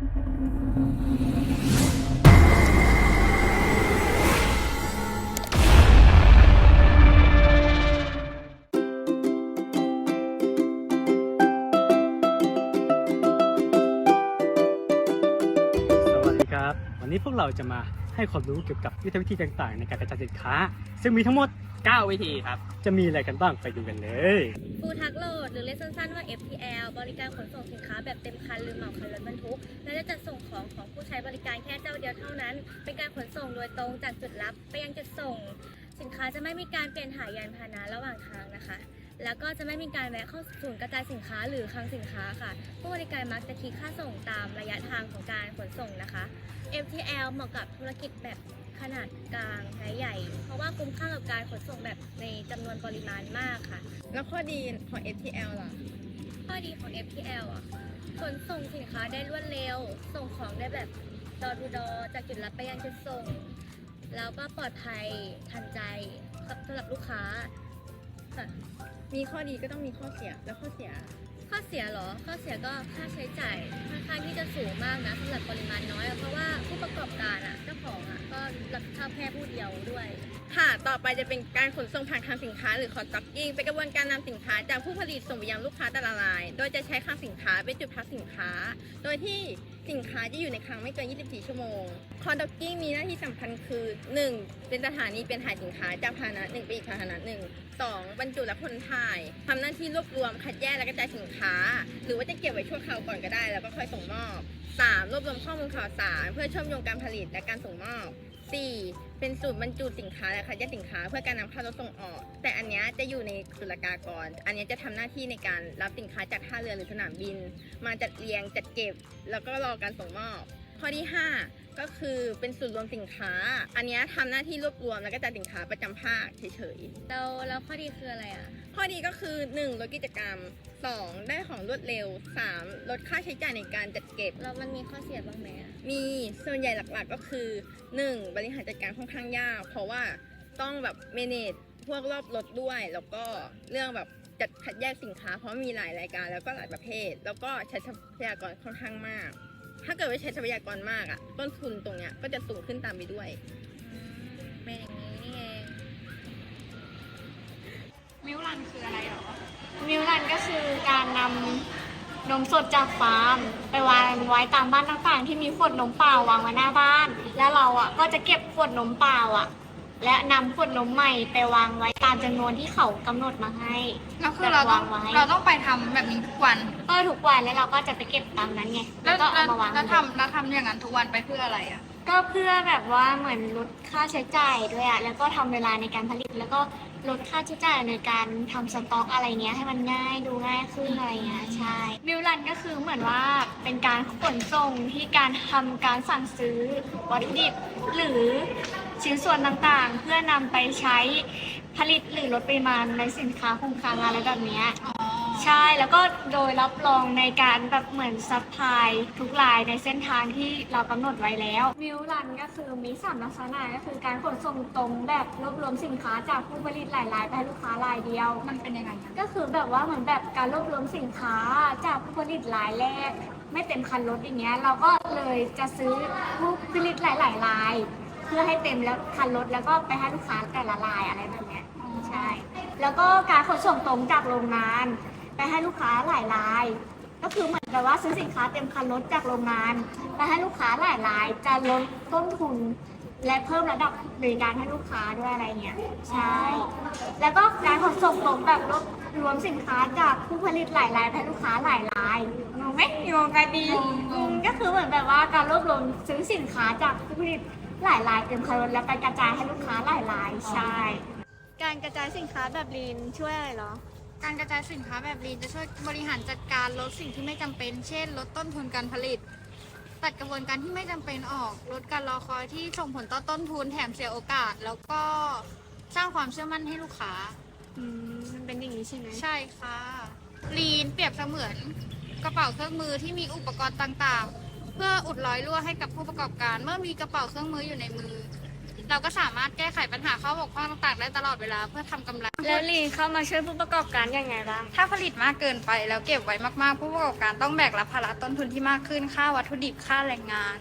สวัสดีครับวันนี้พวกเราจะมา ให้ความรู้เกี่ยวกับยุทธวิธีต่างๆ ในการกระจายสินค้า ซึ่งมีทั้งหมด 9 วิธีครับ จะมีอะไรกันบ้างไปดูกันเลย ฟูทักโหลดหรือเรียกสั้นๆว่า FTL บริการขนส่งสินค้าแบบเต็มคันหรือเหมาคันรถบรรทุก และจะจัดส่งของของผู้ใช้บริการแค่เจ้าเดียวเท่านั้น เป็นการขนส่งโดยตรงจากจุดรับไปยังจุดส่ง สินค้าจะไม่มีการเปลี่ยนถ่ายยานพาหนะระหว่างทางนะคะ แล้วก็จะไม่มีการแวะเข้าศูนย์กระจายสินค้าหรือคลังสินค้าค่ะ ผู้บริการมักจะคิดค่าส่งตามระยะทางของการขนส่งนะคะ FTL เหมาะกับธุรกิจแบบขนาดกลางและใหญ่ เพราะว่าคุ้มค่ากับการขนส่งแบบในจำนวนปริมาณมากค่ะ แล้วข้อดีของ FTL ล่ะ ข้อดีของ FTL อะขนส่งสินค้าได้รวดเร็ว ส่งของได้แบบดอทูดอจากจุดรับไปยังจุดส่ง แล้วก็ปลอดภัยทันใจสำหรับลูกค้าค่ะ มีข้อดีก็ต้องมีข้อเสีย แล้วข้อเสีย ข้อเสียเหรอ ข้อเสียก็ค่าใช้จ่ายค่อนข้างที่จะสูงมากนะสำหรับปริมาณน้อยอะเพราะว่าผู้ประกอบการอะเจ้าของอะก็รับผิดชอบแค่ผู้เดียวด้วย ค่ะ ต่อไปจะเป็นการขนส่งผ่านคลังสินค้าหรือ cross docking เป็นกระบวนการนำสินค้าจากผู้ผลิตส่งไปยังลูกค้าแต่ละราย โดยจะใช้คลังสินค้าเป็นจุดพักสินค้า โดยที่ สินค้าจะอยู่ในคลังไม่เกิน 24 ชั่วโมง คอนดอกกิ้งมีหน้าที่สำคัญคือ 1. เป็นสถานีเป็นถ่ายสินค้าจากพาหนะหนึ่งไปอีกพาหนะหนึ่ง 2. บรรจุและคนถ่ายทำหน้าที่รวบรวมคัดแยกและกระจายสินค้า หรือว่าจะเก็บไว้ชั่วคราวก่อนก็ได้ แล้วก็ค่อยส่งมอบ 3. รวบรวมข้อมูลข่าวสาร เพื่อเชื่อมโยงการผลิตและการส่งมอบ 4. เป็นสูตรบรรจุสินค้าและคัดแยกสินค้าเพื่อการนำเข้ารถส่งออก แต่อันนี้จะอยู่ในศุลกากร อันนี้จะทำหน้าที่ในการรับสินค้าจากท่าเรือหรือสนามบิน มาจัดเรียงจัดเก็บ แล้วก็รอการส่งมอบ ข้อที่ 5 ก็คือเป็นสูตรรวมสินค้า อันเนี้ยทำหน้าที่รวบรวมแล้วก็จัดสินค้าประจำภาคเฉยๆแล้วแล้วข้อดีคืออะไรอะ ข้อดีก็คือ 1. ลดกิจกรรม 2. ได้ของรวดเร็ว 3. ลดค่าใช้จ่ายในการจัดเก็บ แล้วมันมีข้อเสียบ้างไหมอะมีส่วนใหญ่หลักๆก็คือ 1. บริหารจัดการค่อนข้างยาก เพราะว่าต้องแบบเมเนจพวกรอบรถด้วย แล้วก็เรื่องแบบจัดคัดแยกสินค้าเพราะมีหลายรายการแล้วก็หลายประเภท แล้วก็ใช้ทรัพยากรค่อนข้างมาก ถ้าเกิดว่าใช้ทรัพยากรมากอะต้นทุนตรงเนี้ยก็จะสูงขึ้นตามไปด้วยเป็นอย่างนี้นี่เองมิลลันคืออะไรหรอ มิลลันก็คือการนำนมสดจากฟาร์ม ไปวางไว้ตามบ้านต่างๆ ที่มีขวดนมเปล่าวางไว้หน้าบ้าน แล้วเราอะก็จะเก็บขวดนมเปล่าอะ และนำขวดนมใหม่ไปวางไว้ตามจำนวนที่เขากำหนดมาให้แล้วคือเราต้องแบบวางไว้เราต้องไปทำแบบนี้ทุกวันก็ทุกวันแล้วเราก็จะไปเก็บตามนั้นไงแล้แล้ววก็แล้เอาวมาวางแล้วทำแล้วทำอย่างนั้นทุกวันไปเพื่ออะไรอะ ก็เพื่อแบบว่าเหมือนลดค่าใช้จ่ายด้วยอะแล้วก็ทำเวลาในการผลิต แล้วก็ลดค่าใช้จ่ายในการทำสต็อกอะไรเงี้ยให้มันง่ายดูง่ายขึ้นอะไรเงี้ยใช่มิลลันก็คือเหมือนว่าเป็นการขนส่งที่การทำการสั่งซื้อวัตถุดิบหรือ ชิ้นส่วนต่างๆ เพื่อนำไปใช้ผลิตหรือลดปริมาณในสินค้าคงคลังอะไรแบบเนี้ยอ๋อใช่แล้วก็โดยรับรองในการแบบเหมือนซัพพลายทุกรายในเส้นทางที่เรากำหนดไว้แล้วมิลลันก็คือมีสามลักษณะก็คือการขนส่งตรงแบบรวบรวมสินค้าจากผู้ผลิตหลายรายไปให้ลูกค้ารายเดียว มันเป็นยังไงอะก็คือแบบว่าเหมือนแบบการรวบรวมสินค้าจากผู้ผลิตรายแรก ไม่เต็มคันรถอย่างเงี้ยเราก็เลยจะซื้อผู้ผลิตหลาย ๆ รายเพื่อให้เต็มแล้วคันรถแล้วก็ไปให้ลูกค้าแต่ละรายอะไรแบบเนี้ยใช่ แล้วก็การขนส่งตรงจากโรงงาน ไปให้ลูกค้าหลายราย ก็คือเหมือนแบบว่าซื้อสินค้าเต็มคันรถจากโรงงานไปให้ลูกค้าหลายราย จะลดต้นทุน และเพิ่มระดับบริการให้ลูกค้าด้วยอะไรเงี้ยใช่ แล้วก็การขนส่งตรงแบบรวบรวมสินค้าจากผู้ผลิตหลายรายไปให้ลูกค้าหลายรายงงไหมงงกันดีอืมก็คือเหมือนแบบว่าการรวบรวมซื้อสินค้าจากผู้ผลิต หลายรายเต็มคันรถแล้วไปกระจายให้ลูกค้าหลายรายใช่ การกระจายสินค้าแบบลีนช่วยอะไรเหรอ การกระจายสินค้าแบบลีนจะช่วยบริหารจัดการลดสิ่งที่ไม่จำเป็น เช่น ลดต้นทุนการผลิต ตัดกระบวนการที่ไม่จำเป็นออก ลดการรอคอยที่ส่งผลต่อต้นทุนแถมเสียโอกาส แล้วก็สร้างความเชื่อมั่นให้ลูกค้า อืมมันเป็นอย่างนี้ใช่ไหมใช่ค่ะลีนเปรียบเสมือนกระเป๋าเครื่องมือที่มีอุปกรณ์ต่างๆเพื่ออุดรอยรั่วให้กับผู้ประกอบการ เมื่อมีกระเป๋าเครื่องมืออยู่ในมือ เราก็สามารถแก้ไขปัญหาข้อบกพร่องต่างๆได้ตลอดเวลาเพื่อทำกำไร แล้วลีนเข้ามาช่วยผู้ประกอบการยังไงบ้าง ถ้าผลิตมากเกินไปแล้วเก็บไว้มากๆ ผู้ประกอบการต้องแบกรับภาระต้นทุนที่มากขึ้นค่าวัตถุดิบค่าแรงงาน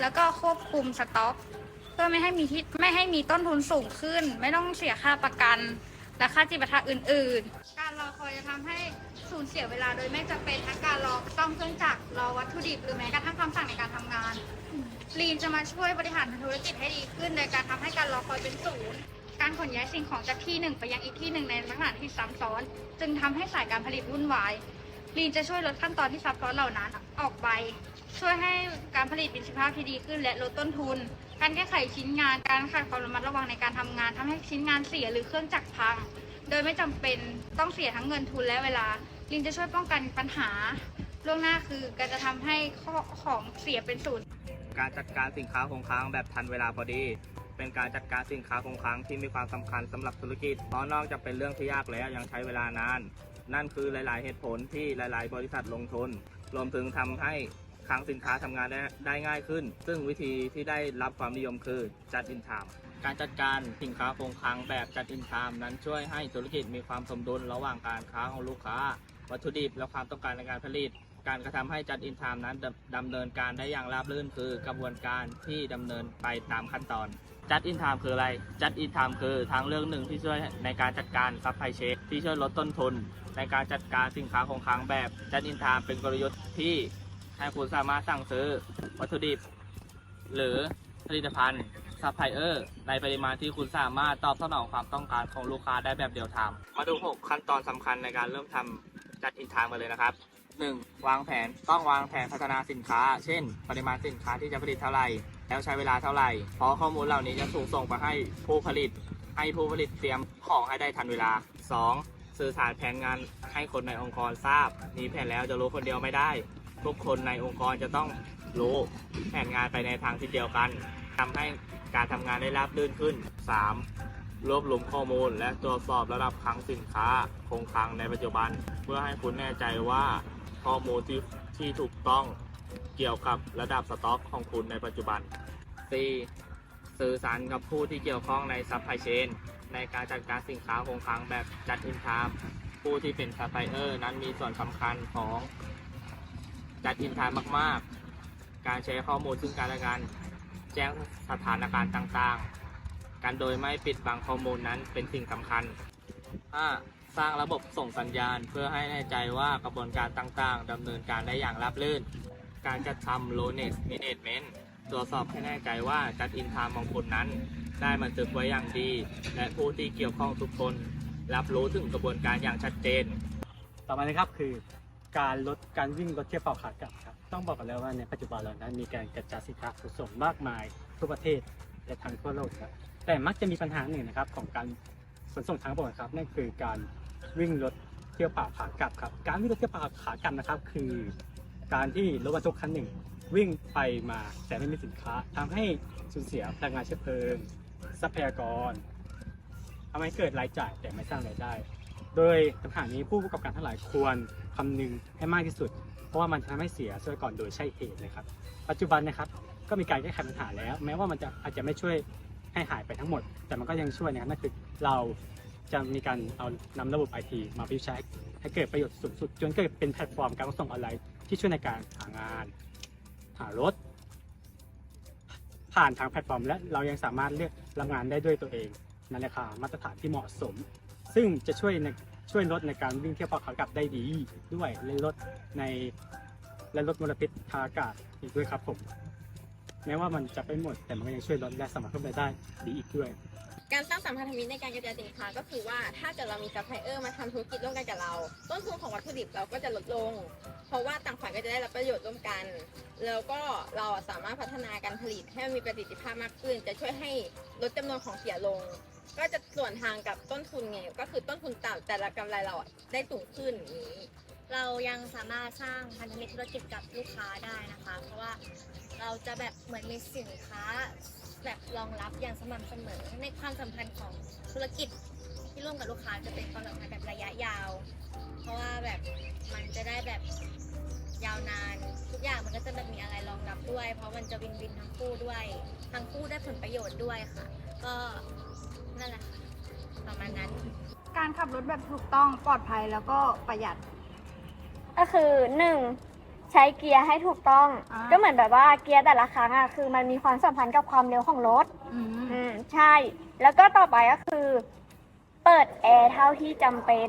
แล้วก็ควบคุมสต็อก เพื่อไม่ให้มีที่ไม่ให้มีต้นทุนสูงขึ้น ไม่ต้องเสียค่าประกัน และค่าจิปาถะอื่นๆ การรอคอยจะทำให้สูญเสียเวลาโดยไม่จำเป็นทั้งการรอซ่อมเครื่องจักรรอวัตถุดิบหรือแม้กระทั่งคำสั่งในการทำงาน ลีนจะมาช่วยบริหารธุรกิจให้ดีขึ้น โดยการทำให้การรอคอยเป็นศูนย์ การขนย้ายสิ่งของจากที่หนึ่งไปยังอีกที่หนึ่งในลักษณะที่ซ้ำซ้อน จึงทำให้สายการผลิตวุ่นวาย ลีนจะช่วยลดขั้นตอนที่ซับซ้อนเหล่านั้นออกไป ช่วยให้การผลิตมีประสิทธิภาพที่ดีขึ้นและลดต้นทุน การแก้ไขชิ้นงานการขาดความระมัดระวังในการทำงานทำให้ชิ้นงานเสียหรือเครื่องจักรพัง โดยไม่จำเป็นต้องเสียทั้งเงินทุนและเวลา ลินจะช่วยป้องกันปัญหาล่วงหน้าคือการจะทำให้ข้อของเสียเป็นศูนย์ การจัดการสินค้าคงค้างแบบทันเวลาพอดี เป็นการจัดการสินค้าคงค้างที่มีความสำคัญสำหรับธุรกิจ เพราะนอกจากเป็นเรื่องที่ยากแล้วยังใช้เวลานาน นั่นคือหลาย ๆ เหตุผลที่หลาย ๆ บริษัทลงทุน รวมถึงทำให้ คลังสินค้าทำงานได้ได้ง่ายขึ้น ซึ่งวิธีที่ได้รับความนิยมคือจัดอินทาม การจัดการสินค้าคงค้างแบบจัดอินทามนั้นช่วยให้ธุรกิจมีความสมดุลระหว่างการค้าของลูกค้า วัตถุดิบและความต้องการในการผลิต การกระทำให้จัดอินทามนั้นดำดำเนินการได้อย่างราบรื่น คือกระบวนการที่ดำเนินไปตามขั้นตอน จัดอินทามคืออะไร จัดอินทามคือทางเรื่องหนึ่งที่ช่วยในการจัดการซัพพลายเชนที่ช่วยลดต้นทุน ในการจัดการสินค้าคงค้างแบบจัดอินทามเป็นกลยุทธ์ที่ ให้คุณสามารถสั่งซื้อวัตถุดิบ หรือผลิตภัณฑ์ซัพพลายเออร์ในปริมาณที่คุณสามารถตอบสนองความต้องการของลูกค้าได้แบบเดียวทามมาดู 6 ขั้นตอนสำคัญในการเริ่มทำจัดอินทามกันเลยนะครับ 1. วางแผนต้องวางแผนพัฒนาสินค้า เช่น ปริมาณสินค้าที่จะผลิตเท่าไหร่ แล้วใช้เวลาเท่าไหร่ เพราะข้อมูลเหล่านี้จะถูกส่งไปให้ผู้ผลิต ให้ผู้ผลิตเตรียมของให้ได้ทันเวลา 2. สื่อสารแผนงานให้คนในองค์กรทราบ มีแผนแล้วจะรู้คนเดียวไม่ได้ ทุกคนในองค์กรจะต้องรู้แผนงานไปในทางที่เดียวกันทำให้การทำงานได้ราบรื่นขึ้น 3. รวบรวมข้อมูล และตรวจสอบระดับคลังสินค้าคงคลังในปัจจุบัน เพื่อให้คุณแน่ใจว่าข้อมูลที่ที่ถูกต้องเกี่ยวกับระดับสต็อกของคุณในปัจจุบัน 4. สื่อสารกับผู้ที่เกี่ยวข้องในซัพพลายเชนในการจัดการสินค้าคงคลังแบบจัดอินทามผู้ที่เป็นซัพพลายเออร์นั้นมีส่วนสำคัญของ จัดอินทามมากๆ การแชร์ข้อมูลซึ่งกันและกัน แจ้งสถานการณ์ต่างๆ การโดยไม่ปิดบังข้อมูลนั้นเป็นสิ่งสำคัญ 5. สร้างระบบส่งสัญญาณเพื่อให้แน่ใจว่ากระบวนการต่างๆดำเนินการได้อย่างราบรื่น การจัดทำ low next management ตรวจสอบให้แน่ใจว่าจัดอินทามของคุณนั้น ได้บันทึกไว้อย่างดี และผู้ที่เกี่ยวข้องทุกคน รับรู้ถึงกระบวนการอย่างชัดเจน ต่อมานะครับคือ การลดการวิ่งรถเที่ยวเปล่าขากลับครับ ต้องบอกกันแล้วว่าในปัจจุบันเรานั้นมีการกระจายสินค้าขนส่งมากมายทั่วประเทศและทั้งทั่วโลกครับแต่มักจะมีปัญหาหนึ่งนะครับของการขนส่งทางบกครับนั่นคือการวิ่งรถเที่ยวเปล่าขากลับครับ การวิ่งรถเที่ยวเปล่าขากลับนะครับ คือการที่รถบรรทุกคันหนึ่งวิ่งไปมาแต่ไม่มีสินค้าทำให้สูญเสียพลังงานเชื้อเพลิง ทรัพยากรทำให้เกิดรายจ่ายแต่ไม่สร้างรายได้ โดยปัญหานี้ผู้ประกอบการทั้งหลายควรคำนึงให้มากที่สุด เพราะว่ามันจะทำให้เสียทรัพยากรโดยใช่เหตุเลยครับ ปัจจุบันนะครับก็มีการแก้ไขปัญหาแล้ว แม้ว่ามันจะอาจจะไม่ช่วยให้หายไปทั้งหมด แต่มันก็ยังช่วยนะครับนั่นคือเราจะมีการเอานำระบบไอทีมาประยุกต์ใช้ให้เกิดประโยชน์สูงสุดจนเกิดเป็นแพลตฟอร์มการขนส่งออนไลน์ที่ช่วยในการหางาน หารถ ผ่านทางแพลตฟอร์ม และเรายังสามารถเลือกรับงานได้ด้วยตัวเองในราคามาตรฐานที่เหมาะสม ซึ่งจะช่วยในช่วยลดในการวิ่งเที่ยวเปล่าขากลับได้ดีด้วยและลดในและลดมลพิษทางอากาศอีกด้วยครับผมแม้ว่ามันจะไม่หมดแต่มันก็ยังช่วยลดและสามารถเพิ่มรายได้ดีอีกด้วย การสร้างสัมพันธมิตรในการกระจายสินค้าก็คือว่าถ้าเกิดเรามีซัพพลายเออร์มาทำธุรกิจร่วมกันกับเรา ต้นทุนของวัตถุดิบเราก็จะลดลง เพราะว่าต่างฝ่ายก็จะได้รับประโยชน์ร่วมกัน แล้วก็เราสามารถพัฒนาการผลิตให้มีประสิทธิภาพมากขึ้น จะช่วยให้ลดจำนวนของเสียลง ก็จะส่วนทางกับต้นทุนไงก็คือต้นทุนต่ำแต่ละกำไรเราอะได้สูงขึ้นอย่างนี้ เรายังสามารถสร้างพันธมิตรธุรกิจกับลูกค้าได้นะคะ เพราะว่าเราจะแบบเหมือนมีสินค้า แบบรองรับอย่างสม่ำเสมอในความสัมพันธ์ของธุรกิจที่ร่วมกับลูกค้าจะเป็นความสัมพันธ์แบบระยะยาว เพราะว่าแบบมันจะได้แบบยาวนาน ทุกอย่างมันก็จะแบบมีอะไรรองรับด้วย เพราะมันจะวินวินทั้งคู่ด้วย ทั้งคู่ได้ผลประโยชน์ด้วยค่ะ ก็ การขับรถแบบถูกต้องปลอดภัยแล้วก็ประหยัด ก็คือหนึ่งใช้เกียร์ให้ถูกต้อง อ่า ก็เหมือนแบบว่าเกียร์แต่ละครั้งอะคือมันมีความสัมพันธ์กับความเร็วของรถ อืมอืมใช่ แล้วก็ต่อไปก็คือ เปิดแอร์เท่าที่จำเป็น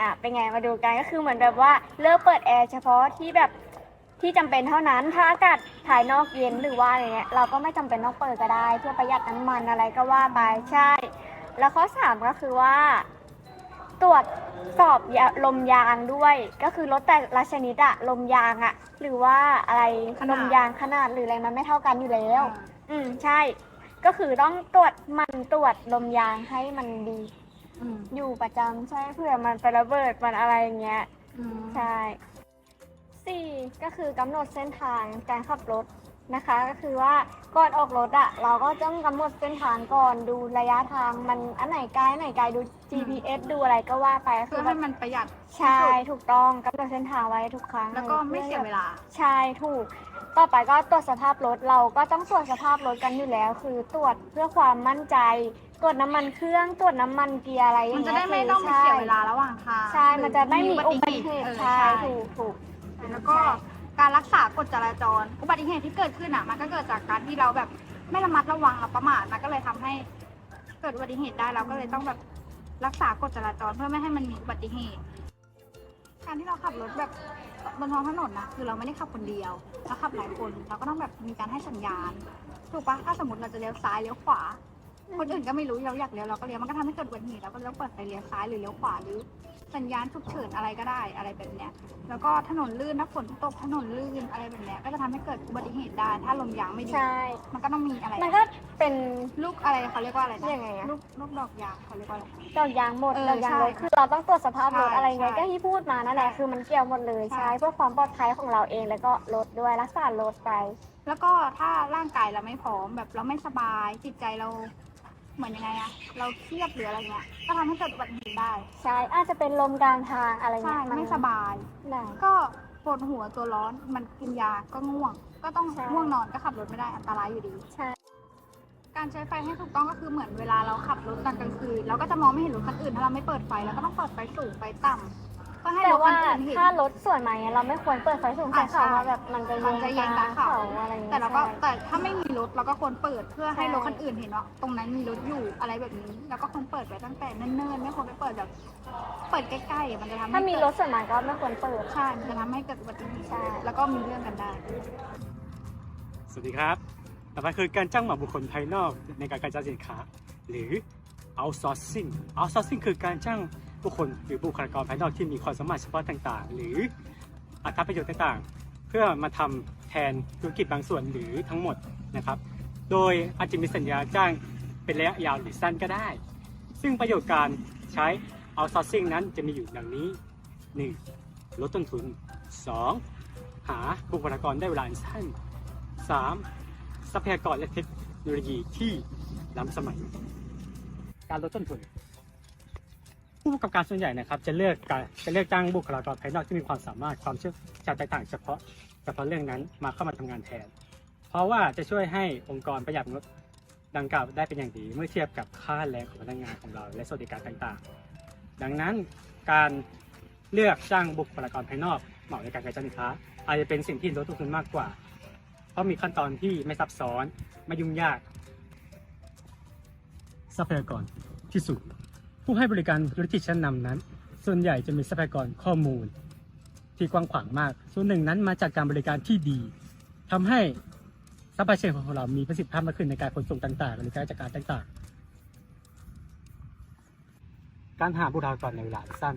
อะเป็นไงมาดูกันก็คือเหมือนแบบว่าเลิกเปิดแอร์เฉพาะที่แบบที่จำเป็นเท่านั้น ถ้าอากาศภายนอกเย็นหรือว่าอะไรเงี้ยเราก็ไม่จำเป็นต้องเปิดก็ได้ เพื่อประหยัดน้ำมันอะไรก็ว่าไปใช่ แล้วข้อสามก็คือว่า ตรวจสอบยาลมยางด้วย ก็คือรถแต่ละชนิดอะลมยางอะหรือว่าอะไรขนาด ลมยางขนาดหรืออะไรมันไม่เท่ากันอยู่แล้ว อืมใช่ ก็คือต้องตรวจมันตรวจลมยางให้มันดี อืมอยู่ประจำใช่เพื่อมันไประเบิดมันอะไรอย่างเงี้ย อืมใช่สี่ก็คือกำหนดเส้นทางการขับรถ นะคะ ก็คือว่าก่อนออกรถอะเราก็ต้องกำหนดเส้นทางก่อนดูระยะทางมันอันไหนไกลอันไหนไกลดู GPS ดูอะไรก็ว่าไปเพื่คืออให้แบบมันประหยัด ใช่ถูกต้องกำหนดเส้นทางไว้ทุกครั้งแล้วก็ไม่เสียเวลา ใช่ถูก ต่อไปก็ตรวจสภาพรถเราก็ต้องตรวจสภาพรถกันอยู่แล้ว คือตรวจเพื่อความมั่นใจ ตรวจน้ำมันเครื่องตรวจน้ำมันเกียร์อะไรอย่ามันงจะเงี้ยได้ไม่ต้องไปใช่เสียเวลาระหว่างทางใช่ มันจะไม่มีอุบัติเหตุออใช่ถูกถูก แล้วก็ การรักษากฎจราจร อุบัติเหตุที่เกิดขึ้นอะมันก็เกิดจากการที่เราแบบไม่ระมัดระวังเราประมาทมันก็เลยทำให้เกิดอุบัติเหตุได้เราก็เลยต้องแบบรักษากฎจราจรเพื่อไม่ให้มันมีอุบัติเหตุ การที่เราขับรถแบบบนท้องถนนนะคือเราไม่ได้ขับคนเดียวเราขับหลายคนเราก็ต้องแบบมีการให้สัญญาณถูกปะถ้าสมมติเราจะเลี้ยวซ้ายเลี้ยวขวา คนอื่นก็ไม่รู้เราอยากเลี้ยวเราก็เลี้ยวมันก็ทำให้เกิดอุบัติเหตุเราก็ต้องเปิดไฟเลี้ยวซ้ายหรือเลี้ยวขวาหรือ สัญญาณฉุกเฉินอะไรก็ได้อะไรแบบเนี้ย แล้วก็ถนนลื่นถ้าฝนตกถนนลื่นอะไรแบบเนี้ยก็จะทำให้เกิดอุบัติเหตุได้ถ้าลมยางไม่ดี ใช่ มันก็ต้องมีอะไร มันก็เป็น ลูกอะไรเขาเรียกว่าอะไรนะยังไงอะ ลูกลูกดอกยางเขาเรียกว่าอะไร ดอกยางหมดเออดอกยางรถใช่คือเราต้องตรวจสภาพรถใช่อะไรไงใช่ก็ที่พูดมานั่นแหละคือมันเกี่ยวหมดเลยใช่ ใช่เพื่อความปลอดภัยของเราเองแล้วก็รถด้วยรักษารถไป แล้วก็ถ้าร่างกายเราไม่พร้อมแบบเราไม่สบายจิตใจเรา เหมือนยังไงอะเราเครียดหรืออะไรเงี้ย ก็ทำให้เกิดอุบัติเหตุได้ ใช่อาจจะเป็นลมกลางทางอะไรใช่เงี้ยนไม่สบาย ได้ ก็ปวดหัวตัวร้อนมันกินยาก็ง่วง ก็ต้องใช่ ง่วงนอนก็ขับรถไม่ได้อันตรายอยู่ดี ใช่ การใช้ไฟให้ถูกต้องก็คือเหมือนเวลาเราขับรถตอนกลางคืนเราก็จะมองไม่เห็นรถคันอื่นถ้าเราไม่เปิดไฟเราก็ต้องเปิดไฟสูงไฟต่ำ เพื่อให้แต่รถคัว่านอื่นเห็น ถ้ารถสวนมาเนี่ยเราไม่ควรเปิดไฟสูงใส่เขาอ่าใช่ เพราะแบบมันจะมันจะเย็นตาเขาอะไรเงี้ยแต่เราก็ใช่แต่ถ้าไม่มีรถเราก็ควรเปิดเพื่อให้ใช่รถคันอื่นเห็นว่าตรงนั้นมีรถอยู่อะไรแบบนี้ แล้วก็ควรเปิดไว้ตั้งแต่เนิ่นๆไม่ควรไปเปิดแบบเปิดใกล้ๆอะมันจะทำให้ถ้ามีเกิดรถสวนมาก็ไม่ควรเปิด ใช่มันจะทำให้เกิดอุบัติเหตุใช่ แล้วก็มีเรื่องกันได้ สวัสดีครับ ต่อไปคือการจ้างเหมาบุคคลภายนอกในการกระจายสินค้า หรือ outsourcing outsourcing คือการจ้าง บุคคลหรือบุคลากรภายนอกที่มีความสามารถเฉพาะต่าง ๆ หรืออัตราประโยชน์ต่างๆ เพื่อมาทำแทนธุรกิจบางส่วนหรือทั้งหมดนะครับ โดยอาจจะมีสัญญาจ้างเป็นระยะยาวหรือสั้นก็ได้ ซึ่งประโยชน์การใช้ outsourcing นั้นจะมีอยู่ดังนี้ 1. ลดต้นทุน 2. หาบุคลากรได้เวลาอันสั้น 3. ทรัพยากรและเทคโนโลยีที่ล้ำสมัย การลดต้นทุน ผู้ประกอบการส่วนใหญ่นะครับจะเลือกการจะเลือกจ้างบุคลากรภายนอกที่มีความสามารถความเชี่ยวชาญแตกต่างเฉพาะเฉพาะเรื่องนั้นมาเข้ามาทำงานแทน เพราะว่าจะช่วยให้องค์กรประหยัดงบดังกล่าวได้เป็นอย่างดีเมื่อเทียบกับค่าแรงของพนักงานของเรา และสวัสดิการต่างๆ ดังนั้นการเลือกจ้างบุคลากรภายนอกเหมาะในการกระจายสินค้า อาจจะเป็นสิ่งที่ลดต้นทุนมากกว่า เพราะมีขั้นตอนที่ไม่ซับซ้อนไม่ยุ่งยากทรัพยากรที่สุด ผู้ให้บริการธุรกิจชั้นนำนั้น ส่วนใหญ่จะมีทรัพยากรข้อมูล ที่กว้างขวางมาก ส่วนหนึ่งนั้นมาจากการบริการที่ดีทำให้ทรัพยากรของเรามีประสิทธิภาพมากขึ้นในการขนส่งต่างๆหรือการจัดการต่างๆ การหาบุคลากรในเวลาสั้น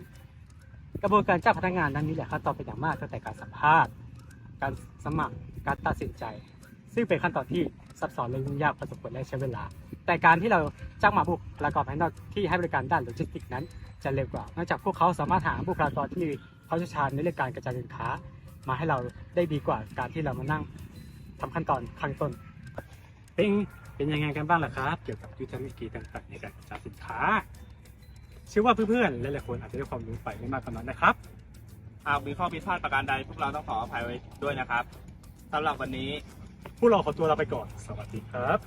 กระบวนการจ้างพนักงานนั้นมีหลายขั้นตอนเป็นอย่างมากตั้งแต่การสัมภาษณ์ การสมัคร การตัดสินใจ ซึ่งเป็นขั้นตอนที่ซับซ้อนและยุ่งยากพอสมควรและใช้เวลา แต่การที่เราจ้างมาบุคลากรภายนอกที่ให้บริการด้านโลจิสติกส์นั้น จะเร็วกว่าเนื่องจากพวกเขาสามารถหาบุคลากรที่เขาเชี่ยวชาญในเรื่องการกระจายสินค้า มาให้เราได้ดีกว่าการที่เรามานั่งทำขั้นตอนข้างต้นเป็นเป็นยังไงกันบ้างล่ะครับ เกี่ยวกับยุทธวิธีต่างๆในการกระจายสินค้าเชื่อว่าเพื่อนๆหลายๆคนอาจจะได้ความรู้ไปไม่มากก็น้อยนะครับหากมีข้อผิดพลาดประการใดพวกเราต้องขออภัยไว้ด้วยนะครับสำหรับวันนี้ พวกเราขอตัวลาไปก่อน สวัสดีครับ